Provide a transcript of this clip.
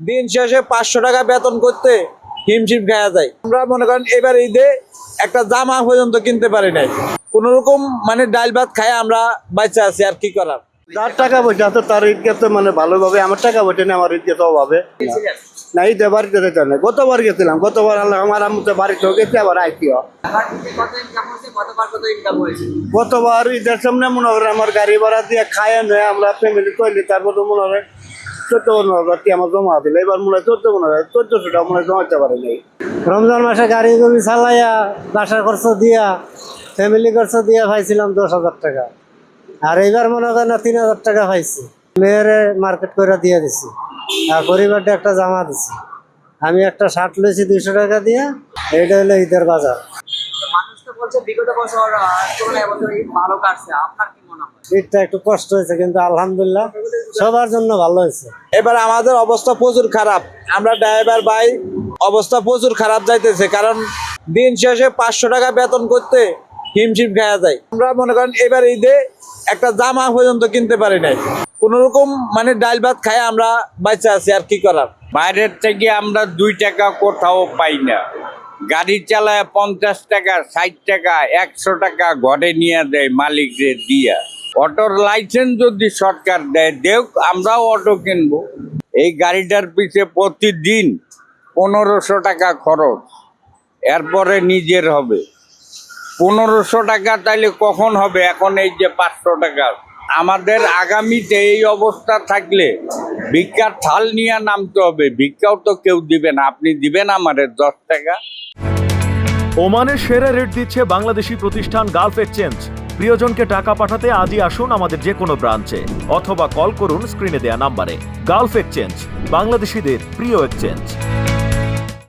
দিন শেষে পাঁচশো টাকা বেতন করতে হিমশিম খাওয়া যায়। আমরা মনে করেন এবার ঈদে একটা জামা পর্যন্ত কিনতে পারি নাই। কোন রকম মানে ডাল ভাত খাই আমরা বাচ্চা আছি, আর কি করার? যার টাকা পয়সা আছে তার ঈদকে তো মানে ভালোভাবে, আমার টাকা পয়সা নেই, আমার ঈদকে তো অভাবে। না, ঈদে বাড়িতে যেতে না। গতবার গেছিলাম, গতবার আল্লাহ আমার আম্মুতে বাড়িতেও গেছে, আবার আইতিও গতবার ঈদের সামনে মনে হয় আমার গাড়ি ভাড়া দিয়ে খায় নয় আমরা ফ্যামিলি করলি তারপর মনে হয় চোদ্দ পনেরো হাজার আমার জমা দিল, এবার মনে হয় চোদ্দ পনেরো হাজার মনে হয় জমাতে পারে নাই। রমজান মাসে গাড়ি গড়ি চালাইয়া, বাসার খরচ দিয়া ফ্যামিলি খরচ দিয়া পাইছিলাম দশ হাজার টাকা। আর এইবার মনে করেন না তিন হাজার টাকা পাইছি। মেয়েরে মার্কেট করে দিয়ে দিছি। আর পরিবারটা একটা জামা দিছি। আমি একটা শার্ট লইছি দুইশো টাকা দিয়ে, এইটা হলো ঈদের বাজার। বলছে বিগত বছর তুলনায় এবছর ঈদ ভালো কাটছে। আপনার কি মনে হয়? ঈদটা একটু কষ্ট হয়েছে কিন্তু আলহামদুলিল্লাহ সবার জন্য ভালো হয়েছে। এবার আমাদের অবস্থা প্রচুর খারাপ। আমরা ড্রাইভার ভাই অবস্থা প্রচুর খারাপ যাইতেছে কারণ দিন শেষে পাঁচশো টাকা বেতন করতে হিমশিম খাওয়া যায়। আমরা মনে করেন এবার ঈদে একটা জামা পর্যন্ত কিনতে পারি নাই। কোন রকম মানে ডাল ভাত খাই আমরা বাচ্চা আছি আর কি করার? বাইরের থেকে আমরা দুই টাকা কোথাও পাই না। গাড়ি চালায় পঞ্চাশ টাকা, ষাট টাকা, একশো টাকা ঘরে নিয়ে দেয় মালিকদের দিয়া। অটোর লাইসেন্স যদি সরকার দেয় দেখ আমরাও অটো কিনবো। এই গাড়িটার পিছে প্রতিদিন পনেরোশো টাকা খরচ, এরপরে নিজের হবে। পনেরোশো টাকা তাইলে কখন হবে? এখন এই যে পাঁচশো টাকা। আমাদের আগামীতে এই অবস্থা থাকলে ভিক্ষার থাল নিয়ে নামতে হবে, ভিক্ষাও তো কেউ দিবে না। আপনি দিবেন আমারে দশ টাকা। ওমানের সেরা রেট দিচ্ছে বাংলাদেশি প্রতিষ্ঠান গালফ এক্সচেঞ্জ। প্রিয়জনকে টাকা পাঠাতে আজই আসুন আমাদের যে কোনো ব্রাঞ্চে, অথবা কল করুন স্ক্রিনে দেয়া নাম্বারে। গালফ এক্সচেঞ্জ, বাংলাদেশিদের প্রিয় এক্সচেঞ্জ।